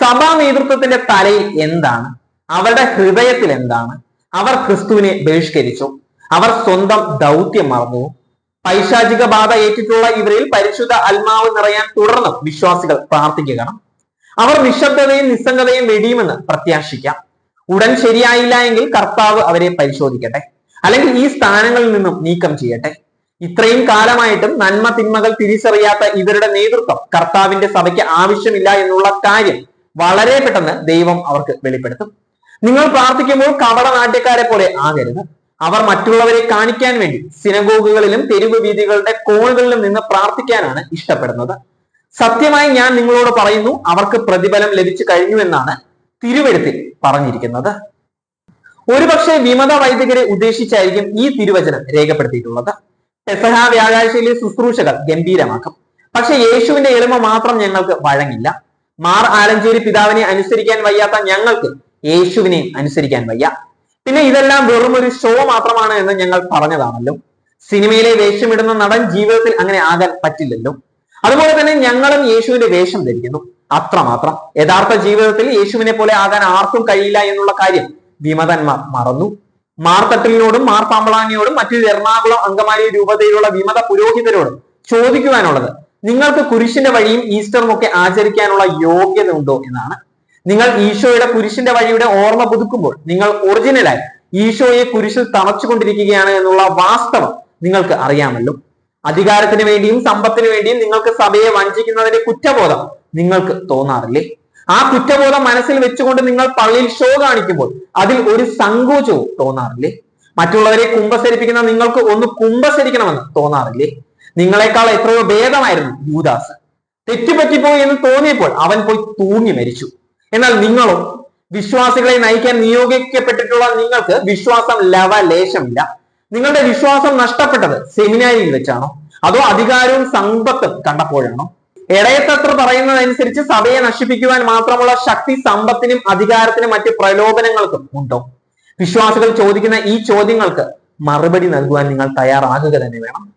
സഭാ നേതൃത്വത്തിന്റെ തലയിൽ എന്താണ്? അവരുടെ ഹൃദയത്തിൽ എന്താണ്? അവർ ക്രിസ്തുവിനെ ബഹിഷ്കരിച്ചു. അവർ സ്വന്തം ദൗത്യം മറന്നു. പൈശാചിക ബാധ ഏറ്റിട്ടുള്ള ഇവരിൽ പരിശുദ്ധ ആത്മാവ് നിറയാൻ തുടർന്ന് വിശ്വാസികൾ പ്രാർത്ഥിക്കണം അവർ നിശബ്ദതയും നിസ്സംഗതയും വെടിയുമെന്ന് പ്രത്യാശിക്കാം. ഉടൻ ശരിയായില്ല എങ്കിൽ കർത്താവ് അവരെ പരിശോധിക്കട്ടെ. അല്ലെങ്കിൽ ഈ സ്ഥാനങ്ങളിൽ നിന്നും നീക്കം ചെയ്യട്ടെ. ഇത്രയും കാലമായിട്ടും നന്മ തിന്മകൾ തിരിച്ചറിയാത്ത ഇവരുടെ നേതൃത്വം കർത്താവിന്റെ സഭയ്ക്ക് ആവശ്യമില്ല എന്നുള്ള കാര്യം വളരെ പെട്ടെന്ന് ദൈവം അവർക്ക് വെളിപ്പെടുത്തും. നിങ്ങൾ പ്രാർത്ഥിക്കുമ്പോൾ കവട നാട്യക്കാരെ പോലെ ആകരുത്. അവർ മറ്റുള്ളവരെ കാണിക്കാൻ വേണ്ടി സിനഗോഗുകളിലും തെരുവ് വീതികളുടെ കോണുകളിലും നിന്ന് പ്രാർത്ഥിക്കാനാണ് ഇഷ്ടപ്പെടുന്നത്. സത്യമായി ഞാൻ നിങ്ങളോട് പറയുന്നു അവർക്ക് പ്രതിഫലം ലഭിച്ചു കഴിഞ്ഞു എന്നാണ് തിരുവെഴുത്തിൽ പറഞ്ഞിരിക്കുന്നത്. ഒരുപക്ഷെ വിമത വൈദികരെ ഉദ്ദേശിച്ചായിരിക്കും ഈ തിരുവചനം രേഖപ്പെടുത്തിയിട്ടുള്ളത്. പെസഹ വ്യാഴാഴ്ചയിലെ ശുശ്രൂഷകൾ ഗംഭീരമാക്കും. പക്ഷെ യേശുവിന്റെ എളിമ മാത്രം ഞങ്ങൾക്ക് വഴങ്ങില്ല. മാർ ആലഞ്ചേരി പിതാവിനെ അനുസരിക്കാൻ വയ്യാത്ത ഞങ്ങൾക്ക് യേശുവിനെ അനുസരിക്കാൻ വയ്യ. പിന്നെ ഇതെല്ലാം വെറും ഒരു ഷോ മാത്രമാണ് എന്ന് ഞങ്ങൾ പറഞ്ഞതാണല്ലോ. സിനിമയിലെ വേഷമിടുന്ന നടൻ ജീവിതത്തിൽ അങ്ങനെ ആകാൻ പറ്റില്ലല്ലോ. അതുപോലെ തന്നെ ഞങ്ങളും യേശുവിന്റെ വേഷം ധരിക്കുന്നു. അത്രമാത്രം. യഥാർത്ഥ ജീവിതത്തിൽ യേശുവിനെ പോലെ ആകാൻ ആർക്കും കഴിയില്ല എന്നുള്ള കാര്യം വിമതന്മാർ മറന്നു. മാർത്തട്ടിലിനോടും മാർ മറ്റൊരു മറ്റു എറണാകുളം അങ്കമാലി രൂപതയിലുള്ള വിമത പുരോഹിതരോടും ചോദിക്കുവാനുള്ളത് നിങ്ങൾക്ക് കുരിശിന്റെ വഴിയും ഈസ്റ്ററും ഒക്കെ ആചരിക്കാനുള്ള യോഗ്യത ഉണ്ടോ എന്നാണ്. നിങ്ങൾ ഈശോയുടെ കുരിശിന്റെ വഴിയുടെ ഓർമ്മ പുതുക്കുമ്പോൾ നിങ്ങൾ ഒറിജിനലായി ഈശോയെ കുരിശിൽ തറച്ചുകൊണ്ടിരിക്കുകയാണ് എന്നുള്ള വാസ്തവം നിങ്ങൾക്ക് അറിയാമല്ലോ. അധികാരത്തിന് വേണ്ടിയും സമ്പത്തിന് വേണ്ടിയും നിങ്ങൾക്ക് സഭയെ വഞ്ചിക്കുന്നതിന്റെ കുറ്റബോധം നിങ്ങൾക്ക് തോന്നാറില്ലേ? ആ കുറ്റബോധം മനസ്സിൽ വെച്ചുകൊണ്ട് നിങ്ങൾ പള്ളിയിൽ ഷോ കാണിക്കുമ്പോൾ അതിൽ ഒരു സങ്കോചവും തോന്നാറില്ലേ? മറ്റുള്ളവരെ കുമ്പസരിപ്പിക്കുന്ന നിങ്ങൾക്ക് ഒന്ന് കുമ്പസരിക്കണമെന്ന് തോന്നാറില്ലേ? നിങ്ങളെക്കാൾ എത്രയോ ഭേദമായിരുന്നു യൂദാസ്. തെറ്റുപറ്റിപ്പോയി എന്ന് തോന്നിയപ്പോൾ അവൻ പോയി തൂങ്ങി മരിച്ചു. എന്നാൽ നിങ്ങളും വിശ്വാസികളെ നയിക്കാൻ നിയോഗിക്കപ്പെട്ടിട്ടുള്ള നിങ്ങൾക്ക് വിശ്വാസം ലവലേശമില്ല. നിങ്ങളുടെ വിശ്വാസം നഷ്ടപ്പെട്ടത് സെമിനാരിയിൽ വെച്ചാണോ? അതോ അധികാരവും സമ്പത്തും കണ്ടപ്പോഴാണോ? ഇടയത്തത്ര പറയുന്നതനുസരിച്ച് സഭയെ നശിപ്പിക്കുവാൻ മാത്രമുള്ള ശക്തി സമ്പത്തിനും അധികാരത്തിനും മറ്റ് പ്രലോഭനങ്ങൾക്കും ഉണ്ടോ? വിശ്വാസികൾ ചോദിക്കുന്ന ഈ ചോദ്യങ്ങൾക്ക് മറുപടി നൽകുവാൻ നിങ്ങൾ തയ്യാറാകുക തന്നെ വേണം.